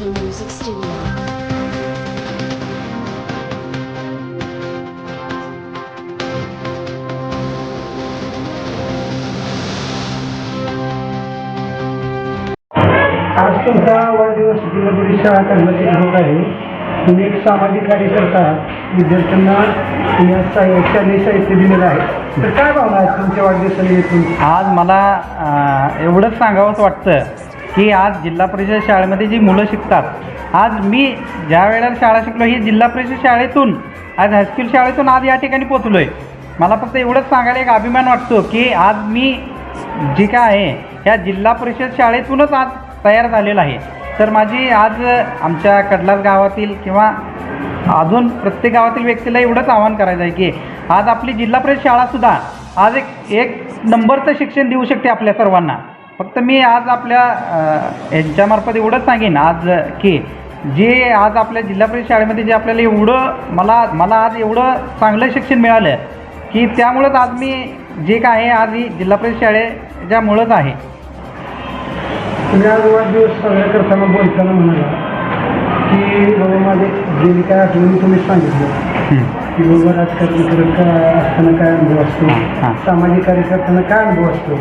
Music Studio. आज तुमचा वाढदिवस जिल्हा परिषद शाळा कर्मचारी होत आहे तुम्ही एक सामाजिक कार्यकर्ता विद्यार्थ्यांना साहित्य दिलेलं आहे तर काय भावना आहेत तुमच्या आज मला अ, एवढंच सांगावंसं वाटतं की आज जिल्हा परिषद शाळेमध्ये जी मुलं शिकतात आज मी ज्या वेळेला शाळा शिकलो ही जिल्हा परिषद शाळेतून आज हायस्कूल शाळेतून आज या ठिकाणी पोचलो आहे मला फक्त एवढंच सांगायला एक अभिमान वाटतो की आज मी जी काय आहे ह्या जिल्हा परिषद शाळेतूनच आज तयार झालेलं आहे. तर माझी आज आमच्या कडलास गावातील किंवा अजून प्रत्येक गावातील व्यक्तीला एवढंच आवाहन करायचं आहे की आज आपली जिल्हा परिषद शाळासुद्धा आज एक एक नंबरचं शिक्षण देऊ शकते आपल्या सर्वांना. फक्त मी आज आपल्या यांच्यामार्फत एवढंच सांगेन आज की जे आज आपल्या जिल्हा परिषद शाळेमध्ये जे आपल्याला एवढं मला मला आज एवढं चांगलं शिक्षण मिळालं की त्यामुळंच आज मी जे काय आहे आज ही जिल्हा परिषद शाळेच्यामुळंच आहे. तुम्ही आज वाढदिवस साजरा करताना बोलताना म्हणाला की बाबा माझे जे काय आठवणी तुम्ही सांगितलं. की बाबा राजकारण करत का असताना काय अनुभव असतो. सामाजिक कार्य करताना काय अनुभव असतो.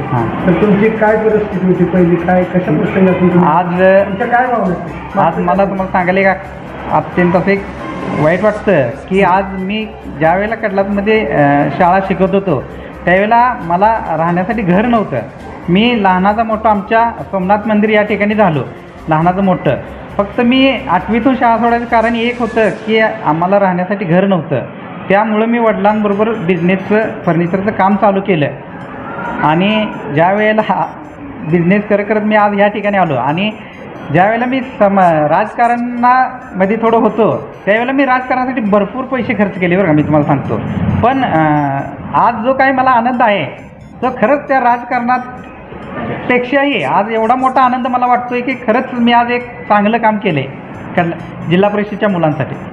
तर तुमची काय परिस्थिती होती पहिली? काय कशा प्रसंगातून आज तुमच्या काय भावना? आज मला तुम्हाला सांगायला एक अत्यंत असं एक वाईट वाटतं की आज मी ज्या वेळेला कडलासमध्ये अ, शाळा शिकत होतो त्यावेळेला मला राहण्यासाठी घर नव्हतं. मी लहानाचा मोठं आमच्या सोमनाथ मंदिर या ठिकाणी झालो. लहानाचं मोठं. फक्त मी आठवीतून शाळा सोडायचं कारण एक होतं की आम्हाला राहण्यासाठी घर नव्हतं. त्यामुळं मी वडिलांबरोबर बिझनेसचं फर्निचरचं काम चालू केलं आणि ज्या वेळेला हा बिझनेस करत करत मी आज ह्या ठिकाणी आलो. आणि ज्या वेळेला मी सम राजकारणामध्ये थोडं होतो त्यावेळेला मी राजकारणासाठी भरपूर पैसे खर्च केले बरं का मी तुम्हाला सांगतो. पण आज जो काही मला आनंद आहे तो खरंच त्या राजकारणात पेक्षाही आज एवढा मोठा आनंद मला वाटतोय की खरंच मी आज एक चांगलं काम केलं आहे जिल्हा परिषदेच्या मुलांसाठी.